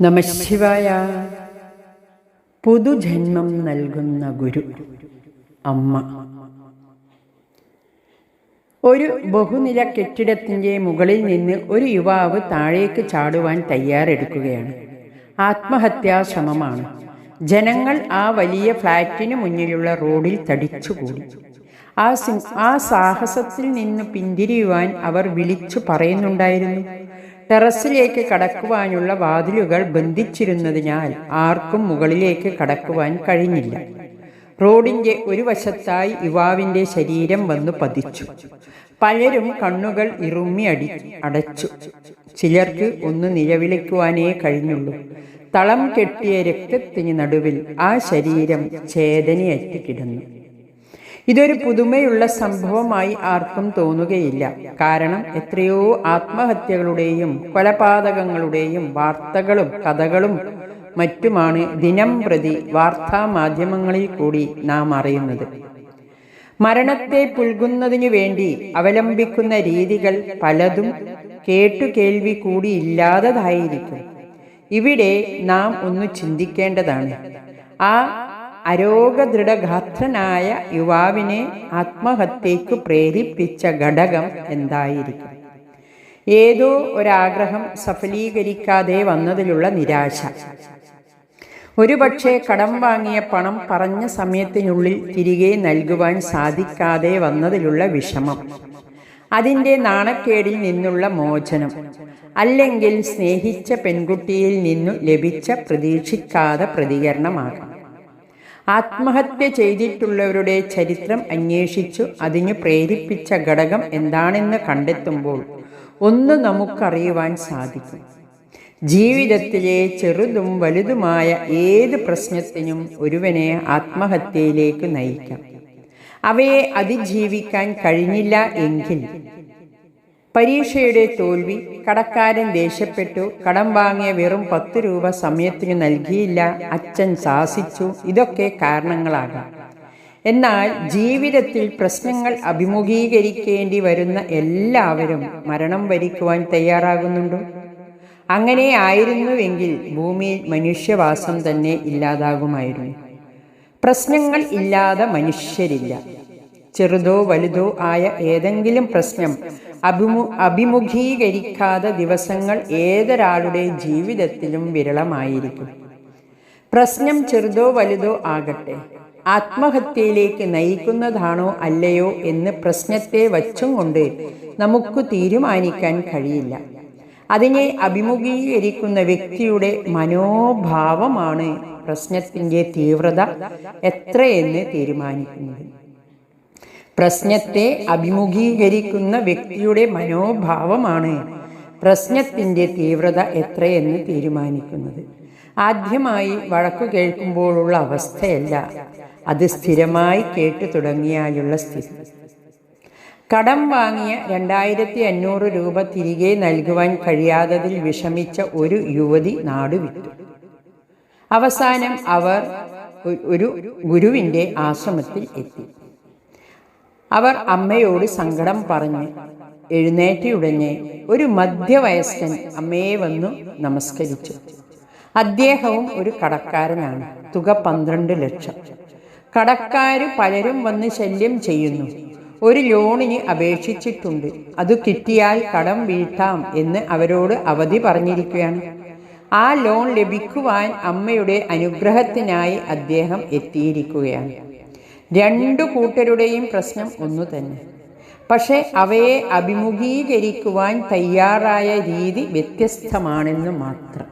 നമശിവായ പുതുജന്മം നൽകുന്ന ഗുരു അമ്മ. ഒരു ബഹുനില കെട്ടിടത്തിന്റെ മുകളിൽ നിന്ന് ഒരു യുവാവ് താഴേക്ക് ചാടുവാൻ തയ്യാറെടുക്കുകയാണ്. ആത്മഹത്യാശ്രമമാണ് ജനങ്ങൾ ആ വലിയ ഫ്ലാറ്റിന് മുന്നിലുള്ള റോഡിൽ തടിച്ചുകൂടി. ആ ആ സാഹസത്തിൽ നിന്ന് പിന്തിരിയുവാൻ അവർ വിളിച്ചു പറയുന്നുണ്ടായിരുന്നു. ടെറസിലേക്ക് കടക്കുവാനുള്ള വാതിലുകൾ ബന്ധിച്ചിരുന്നതിനാൽ ആർക്കും മുകളിലേക്ക് കടക്കുവാൻ കഴിഞ്ഞില്ല. റോഡിന്റെ ഒരു വശത്തായി യുവാവിന്റെ ശരീരം വന്നു പതിച്ചു. പലരും കണ്ണുകൾ ഇറുമ്മി അടി അടച്ചു. ചിലർക്ക് ഒന്ന് നിലവിളിക്കുവാനേ കഴിഞ്ഞുള്ളൂ. തളം കെട്ടിയ രക്തത്തിന് നടുവിൽ ആ ശരീരം ചേതനയറ്റ് കിടന്നു. ഇതൊരു പുതുമയുള്ള സംഭവമായി ആർക്കും തോന്നുകയില്ല. കാരണം എത്രയോ ആത്മഹത്യകളുടെയും കൊലപാതകങ്ങളുടെയും വാർത്തകളും കഥകളും മറ്റുമാണ് ദിനം പ്രതി വാർത്താ മാധ്യമങ്ങളിൽ കൂടി നാം അറിയുന്നത്. മരണത്തെ പുൽകുന്നതിനു വേണ്ടി അവലംബിക്കുന്ന രീതികൾ പലതും കേട്ടുകേൾവി കൂടി ഇല്ലാത്തതായിരിക്കും ഇവിടെ നാം ഒന്ന് ചിന്തിക്കേണ്ടതാണ്. ആ അരോഗദൃഢഗാത്രനായ യുവാവിനെ ആത്മഹത്യയ്ക്ക് പ്രേരിപ്പിച്ച ഘടകം എന്തായിരിക്കും? ഏതോ ഒരാഗ്രഹം സഫലീകരിക്കാതെ വന്നതിലുള്ള നിരാശ. ഒരുപക്ഷെ കടം വാങ്ങിയ പണം പറഞ്ഞ സമയത്തിനുള്ളിൽ തിരികെ നൽകുവാൻ സാധിക്കാതെ വന്നതിലുള്ള വിഷമം. അതിന്റെ നാണക്കേടിൽ നിന്നുള്ള മോചനം. അല്ലെങ്കിൽ സ്നേഹിച്ച പെൺകുട്ടിയിൽ നിന്നു ലഭിച്ച പ്രതീക്ഷിക്കാതെ പ്രതികരണമാകാം. ആത്മഹത്യ ചെയ്തിട്ടുള്ളവരുടെ ചരിത്രം അന്വേഷിച്ചു അതിന് പ്രേരിപ്പിച്ച ഘടകം എന്താണെന്ന് കണ്ടെത്തുമ്പോൾ ഒന്ന് നമുക്കറിയുവാൻ സാധിക്കും. ജീവിതത്തിലെ ചെറുതും വലുതുമായ ഏത് പ്രശ്നത്തിനും ഒരുവനെ ആത്മഹത്യയിലേക്ക് നയിക്കാം. അവയെ അതിജീവിക്കാൻ കഴിഞ്ഞില്ല എങ്കിൽ പരീക്ഷയുടെ തോൽവി കടക്കാരൻ ദേഷ്യപ്പെട്ടു. കടം വാങ്ങിയ വെറും പത്ത് രൂപ സമയത്തിന് നൽകിയില്ല. അച്ഛൻ ശാസിച്ചു ഇതൊക്കെ കാരണങ്ങളാകാം. എന്നാൽ ജീവിതത്തിൽ പ്രശ്നങ്ങൾ അഭിമുഖീകരിക്കേണ്ടി വരുന്ന എല്ലാവരും മരണം വരിക്കുവാൻ തയ്യാറാകുന്നുണ്ടോ? അങ്ങനെ ആയിരുന്നുവെങ്കിൽ ഭൂമിയിൽ മനുഷ്യവാസം തന്നെ ഇല്ലാതാകുമായിരുന്നു. പ്രശ്നങ്ങൾ ഇല്ലാതെ മനുഷ്യരില്ല. ചെറുതോ വലുതോ ആയ ഏതെങ്കിലും പ്രശ്നം അഭിമു അഭിമുഖീകരിക്കാതെ ദിവസങ്ങൾ ഏതൊരാളുടെ ജീവിതത്തിലും വിരളമായിരിക്കും. പ്രശ്നം ചെറുതോ വലുതോ ആകട്ടെ. ആത്മഹത്യയിലേക്ക് നയിക്കുന്നതാണോ അല്ലയോ എന്ന് പ്രശ്നത്തെ വച്ചും കൊണ്ട് നമുക്ക് തീരുമാനിക്കാൻ കഴിയില്ല. അതിനെ അഭിമുഖീകരിക്കുന്ന വ്യക്തിയുടെ മനോഭാവമാണ് പ്രശ്നത്തിന്റെ തീവ്രത എത്രയെന്ന് തീരുമാനിക്കുന്നത്. പ്രശ്നത്തെ അഭിമുഖീകരിക്കുന്ന വ്യക്തിയുടെ മനോഭാവമാണ് പ്രശ്നത്തിന്റെ തീവ്രത എത്രയെന്ന് തീരുമാനിക്കുന്നത്. ആദ്യമായി വഴക്കു കേൾക്കുമ്പോഴുള്ള അവസ്ഥയല്ല അത് സ്ഥിരമായി കേട്ടു തുടങ്ങിയാലുള്ള സ്ഥിതി. കടം വാങ്ങിയ രണ്ടായിരത്തി അഞ്ഞൂറ് രൂപ തിരികെ നൽകുവാൻ കഴിയാത്തതിൽ വിഷമിച്ച ഒരു യുവതി നാടുവിട്ടു. അവസാനം അവർ ഒരു ഗുരുവിന്റെ ആശ്രമത്തിൽ എത്തി. അവർ അമ്മയോട് സങ്കടം പറഞ്ഞ് എഴുന്നേറ്റയുടനെ ഒരു മധ്യവയസ്കൻ അമ്മയെ വന്നു നമസ്കരിച്ചു. അദ്ദേഹവും ഒരു കടക്കാരനാണ് തുക പന്ത്രണ്ട് ലക്ഷം. കടക്കാർ പലരും വന്ന് ശല്യം ചെയ്യുന്നു. ഒരു ലോണിന് അപേക്ഷിച്ചിട്ടുണ്ട്. അത് കിട്ടിയാൽ കടം വീട്ടാം എന്ന് അവരോട് അവധി പറഞ്ഞിരിക്കുകയാണ്. ആ ലോൺ ലഭിക്കുവാൻ അമ്മയുടെ അനുഗ്രഹത്തിനായി അദ്ദേഹം എത്തിയിരിക്കുകയാണ്. രണ്ടു കൂട്ടരുടെയും പ്രശ്നം ഒന്നു തന്നെ. പക്ഷെ അവയെ അഭിമുഖീകരിക്കുവാൻ തയ്യാറായ രീതി വ്യത്യസ്തമാണെന്ന് മാത്രം.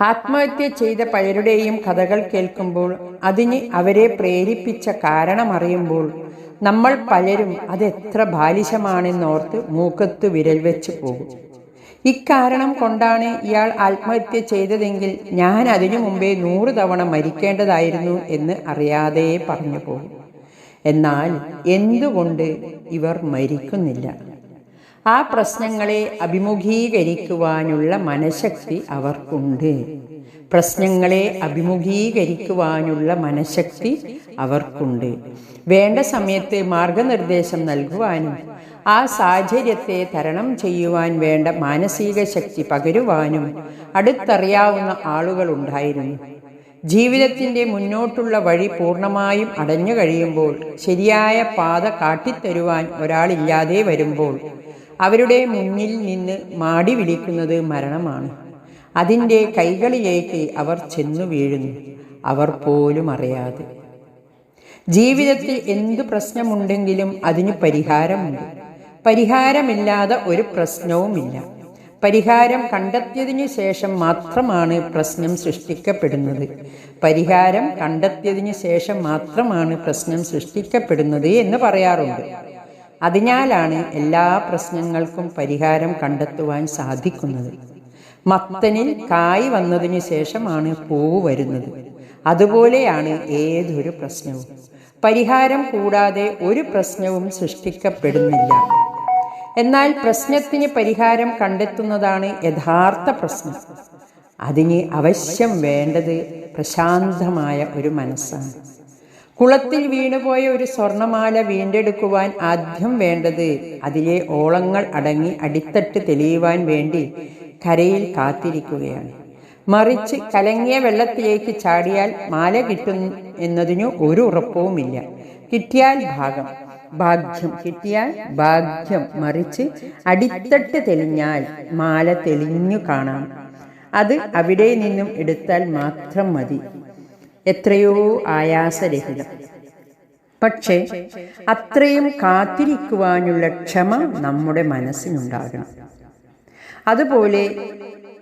ആത്മഹത്യ ചെയ്ത പലരുടെയും കഥകൾ കേൾക്കുമ്പോൾ അതിന് അവരെ പ്രേരിപ്പിച്ച കാരണമറിയുമ്പോൾ നമ്മൾ പലരും അതെത്ര ബാലിശമാണെന്നോർത്ത് മൂക്കത്ത് വിരൽ വെച്ച് പോകും. ഇക്കാരണം കൊണ്ടാണ് ഇയാൾ ആത്മഹത്യ ചെയ്തതെങ്കിൽ ഞാൻ അതിനു മുമ്പേ നൂറ് തവണ മരിക്കേണ്ടതായിരുന്നു എന്ന് അറിയാതെ പറഞ്ഞു പോകും എന്നാൽ എന്തുകൊണ്ട് ഇവർ മരിക്കുന്നില്ല? ആ പ്രശ്നങ്ങളെ അഭിമുഖീകരിക്കുവാനുള്ള മനഃശക്തി അവർക്കുണ്ട്. പ്രശ്നങ്ങളെ അഭിമുഖീകരിക്കുവാനുള്ള മനഃശക്തി അവർക്കുണ്ട്. വേണ്ട സമയത്ത് മാർഗനിർദ്ദേശം നൽകുവാനും ആ സാഹചര്യത്തെ തരണം ചെയ്യുവാൻ വേണ്ട മാനസിക ശക്തി പകരുവാനും അടുത്തറിയാവുന്ന ആളുകൾ ആളുകളുണ്ടായിരുന്നു ജീവിതത്തിന്റെ മുന്നോട്ടുള്ള വഴി പൂർണമായും അടഞ്ഞു കഴിയുമ്പോൾ ശരിയായ പാത കാട്ടിത്തരുവാൻ ഒരാളില്ലാതെ വരുമ്പോൾ അവരുടെ മുന്നിൽ നിന്ന് മാടി വിളിക്കുന്നത് മരണമാണ്. അതിന്റെ കൈകളിലേക്ക് അവർ ചെന്നു വീഴുന്നു. അവർ പോലും അറിയാതെ. ജീവിതത്തിൽ എന്തു പ്രശ്നമുണ്ടെങ്കിലും അതിന് പരിഹാരമുണ്ട്. പരിഹാരമില്ലാതെ ഒരു പ്രശ്നവുമില്ല. പരിഹാരം കണ്ടെത്തിയതിനു ശേഷം മാത്രമാണ് പ്രശ്നം സൃഷ്ടിക്കപ്പെടുന്നത്. പരിഹാരം കണ്ടെത്തിയതിനു ശേഷം മാത്രമാണ് പ്രശ്നം സൃഷ്ടിക്കപ്പെടുന്നത് എന്ന് പറയാറുണ്ട്. അതിനാലാണ് എല്ലാ പ്രശ്നങ്ങൾക്കും പരിഹാരം കണ്ടെത്തുവാൻ സാധിക്കുന്നത്. മത്തനിൽ കായ് വന്നതിനു ശേഷമാണ് പൂവ് വരുന്നത്. അതുപോലെയാണ് ഏതൊരു പ്രശ്നവും. പരിഹാരം കൂടാതെ ഒരു പ്രശ്നവും സൃഷ്ടിക്കപ്പെടുന്നില്ല. എന്നാൽ പ്രശ്നത്തിന് പരിഹാരം കണ്ടെത്തുന്നതാണ് യഥാർത്ഥ പ്രശ്നം. അതിന് അവശ്യം വേണ്ടത് പ്രശാന്തമായ ഒരു മനസ്സാണ്. കുളത്തിൽ വീണുപോയ ഒരു സ്വർണമാല വീണ്ടെടുക്കുവാൻ ആദ്യം വേണ്ടത് അതിലെ ഓളങ്ങൾ അടങ്ങി അടിത്തട്ട് തെളിയുവാൻ വേണ്ടി കരയിൽ കാത്തിരിക്കുകയാണ്. മറിച്ച് കലങ്ങിയ വെള്ളത്തിലേക്ക് ചാടിയാൽ മാല കിട്ടും എന്നതിനു ഒരു ഉറപ്പവുമില്ല കിട്ടിയാൽ ഭാഗം. ഭാഗ്യം കിട്ടിയാൽ ഭാഗ്യം മറിച്ച് അടിത്തട്ട് തെളിഞ്ഞാൽ മാല തെളിഞ്ഞു കാണാം. അത് അവിടെ നിന്നും എടുത്താൽ മാത്രം മതി. എത്രയോ ആയാസരഹിതം. പക്ഷേ അത്രയും കാത്തിരിക്കുവാനുള്ള ക്ഷമ നമ്മുടെ മനസ്സിനുണ്ടാകണം. അതുപോലെ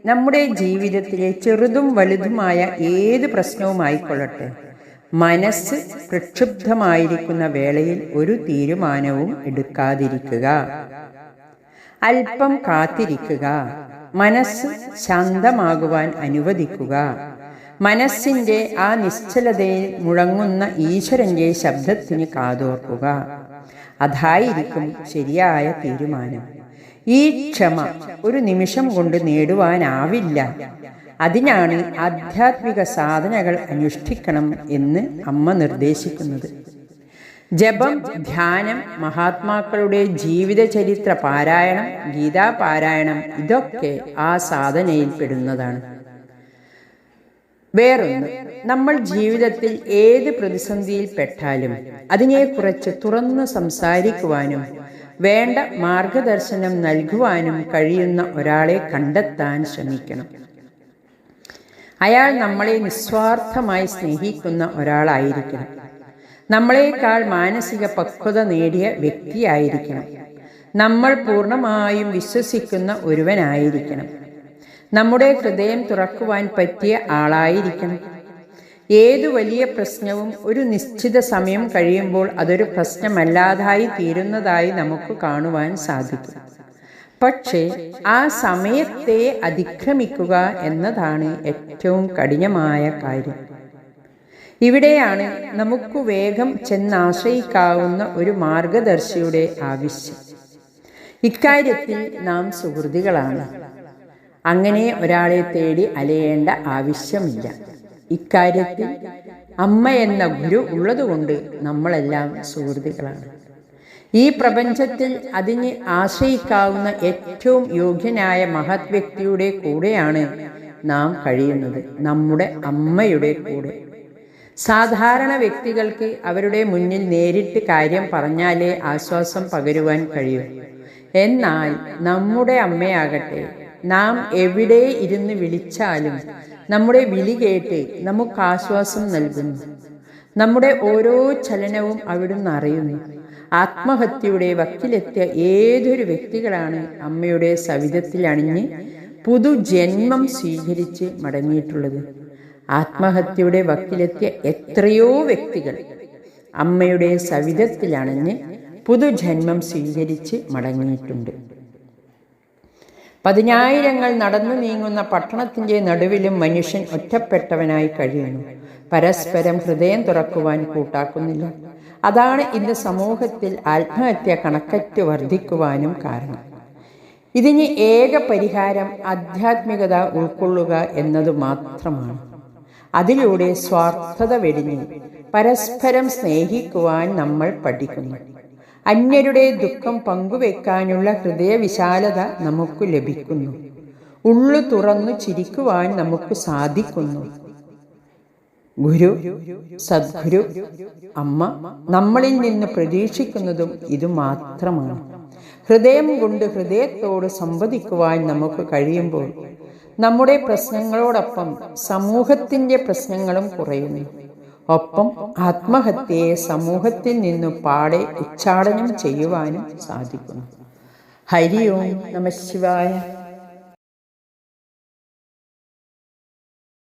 നമ്മുടെ ജീവിതത്തിലെ ചെറുതും വലുതുമായ ഏത് പ്രശ്നവുമായിക്കൊള്ളട്ടെ? മനസ്സ് പ്രക്ഷുബ്ധമായിരിക്കുന്ന വേളയിൽ ഒരു തീരുമാനവും എടുക്കാതിരിക്കുക. അല്പം കാത്തിരിക്കുക. മനസ്സ് ശാന്തമാകുവാൻ അനുവദിക്കുക. മനസ്സിന്റെ ആ നിശ്ചലതയിൽ മുഴങ്ങുന്ന ഈശ്വരന്റെ ശബ്ദത്തിന് കാതോർക്കുക. അതായിരിക്കും ശരിയായ തീരുമാനം. ഈ ക്ഷമ ഒരു നിമിഷം കൊണ്ട് നേടുവാനാവില്ല. അതിനാണ് ആധ്യാത്മിക സാധനകൾ അനുഷ്ഠിക്കണം എന്ന് അമ്മ നിർദ്ദേശിക്കുന്നത്. ജപം ധ്യാനം മഹാത്മാക്കളുടെ ജീവിതചരിത്ര പാരായണം ഗീതാപാരായണം ഇതൊക്കെ ആ സാധനയിൽ പെടുന്നതാണ്. വേറൊന്ന് നമ്മൾ ജീവിതത്തിൽ ഏത് പ്രതിസന്ധിയിൽ പെട്ടാലും അതിനെക്കുറിച്ച് തുറന്ന് സംസാരിക്കുവാനും വേണ്ട മാർഗദർശനം നൽകുവാനും കഴിയുന്ന ഒരാളെ കണ്ടെത്താൻ ശ്രമിക്കണം. അയാൾ നമ്മളെ നിസ്വാർത്ഥമായി സ്നേഹിക്കുന്ന ഒരാളായിരിക്കണം. നമ്മളെക്കാൾ മാനസിക പക്വത നേടിയ വ്യക്തിയായിരിക്കണം. നമ്മൾ പൂർണമായും വിശ്വസിക്കുന്ന ഒരുവനായിരിക്കണം. നമ്മുടെ ഹൃദയം തുറക്കുവാൻ പറ്റിയ ആളായിരിക്കണം. ഏതു വലിയ പ്രശ്നവും ഒരു നിശ്ചിത സമയം കഴിയുമ്പോൾ അതൊരു പ്രശ്നമല്ലാതായി തീരുന്നതായി നമുക്ക് കാണുവാൻ സാധിക്കും. പക്ഷേ ആ സമയത്തെ അതിക്രമിക്കുക എന്നതാണ് ഏറ്റവും കഠിനമായ കാര്യം. ഇവിടെയാണ് നമുക്ക് വേഗം ചെന്നാശ്രയിക്കാവുന്ന ഒരു മാർഗദർശിയുടെ ആവശ്യം. ഇക്കാര്യത്തിൽ നാം സുഹൃതികളാണ്. അങ്ങനെ ഒരാളെ തേടി അലയേണ്ട ആവശ്യമില്ല. ഇക്കാര്യത്തിൽ അമ്മ എന്ന ഗുരു ഉള്ളതുകൊണ്ട് നമ്മളെല്ലാം സുഹൃത്തുക്കളാണ്. ഈ പ്രപഞ്ചത്തിൽ അതിന് ആശ്രയിക്കാവുന്ന ഏറ്റവും യോഗ്യനായ മഹത് വ്യക്തിയുടെ കൂടെയാണ് നാം കഴിയുന്നത് നമ്മുടെ അമ്മയുടെ കൂടെ. സാധാരണ വ്യക്തികൾക്ക് അവരുടെ മുന്നിൽ നേരിട്ട് കാര്യം പറഞ്ഞാലേ ആശ്വാസം പകരുവാൻ കഴിയൂ. എന്നാൽ നമ്മുടെ അമ്മയാകട്ടെ നാം എവിടെ ഇരുന്ന് വിളിച്ചാലും നമ്മുടെ വിളി കേട്ട് നമുക്ക് ആശ്വാസം നൽകുന്നു. നമ്മുടെ ഓരോ ചലനവും അവിടുന്ന് അറിയുന്നു. ആത്മഹത്യയുടെ വക്കിലെത്തിയ ഏതൊരു വ്യക്തികളാണ് അമ്മയുടെ സവിധത്തിൽ അണിഞ്ഞ് പുതുജന്മം സ്വീകരിച്ച് മടങ്ങിയിട്ടുള്ളത്? ആത്മഹത്യയുടെ വക്കിലെത്തിയ എത്രയോ വ്യക്തികൾ അമ്മയുടെ സവിധത്തിലണിഞ്ഞ് പുതുജന്മം സ്വീകരിച്ച് മടങ്ങിയിട്ടുണ്ട്. പതിനായിരങ്ങൾ നടന്നു നീങ്ങുന്ന പട്ടണത്തിന്റെ നടുവിലും മനുഷ്യൻ ഒറ്റപ്പെട്ടവനായി കഴിയുന്നു. പരസ്പരം ഹൃദയം തുറക്കുവാൻ കൂട്ടാക്കുന്നില്ല. അതാണ് ഇന്ന് സമൂഹത്തിൽ ആത്മഹത്യ കണക്കറ്റ് വർദ്ധിക്കുവാനും കാരണം. ഇതിന് ഏക പരിഹാരം ആധ്യാത്മികത ഉൾക്കൊള്ളുക എന്നത് മാത്രമാണ്. അതിലൂടെ സ്വാർത്ഥത വെടിഞ്ഞ് പരസ്പരം സ്നേഹിക്കുവാൻ നമ്മൾ പഠിക്കുന്നു. അന്യരുടെ ദുഃഖം പങ്കുവെക്കാനുള്ള ഹൃദയവിശാലത നമുക്ക് ലഭിക്കുന്നു. ഉള്ളു തുറന്നു ചിരിക്കുവാൻ നമുക്ക് സാധിക്കുന്നു. ഗുരു സദ്ഗുരു അമ്മ നമ്മളിൽ നിന്ന് പ്രതീക്ഷിക്കുന്നതും ഇത് മാത്രമാണ്. ഹൃദയം കൊണ്ട് ഹൃദയത്തോട് സംവദിക്കുവാൻ നമുക്ക് കഴിയുമ്പോൾ നമ്മുടെ പ്രശ്നങ്ങളോടൊപ്പം സമൂഹത്തിന്റെ പ്രശ്നങ്ങളും കുറയുന്നു. ഒപ്പം ആത്മഹത്യയെ സമൂഹത്തിൽ നിന്നു പാടെ ഉച്ചാടനം ചെയ്യുവാനും സാധിക്കുന്നു. ഹരി ഓം നമ ശിവായ.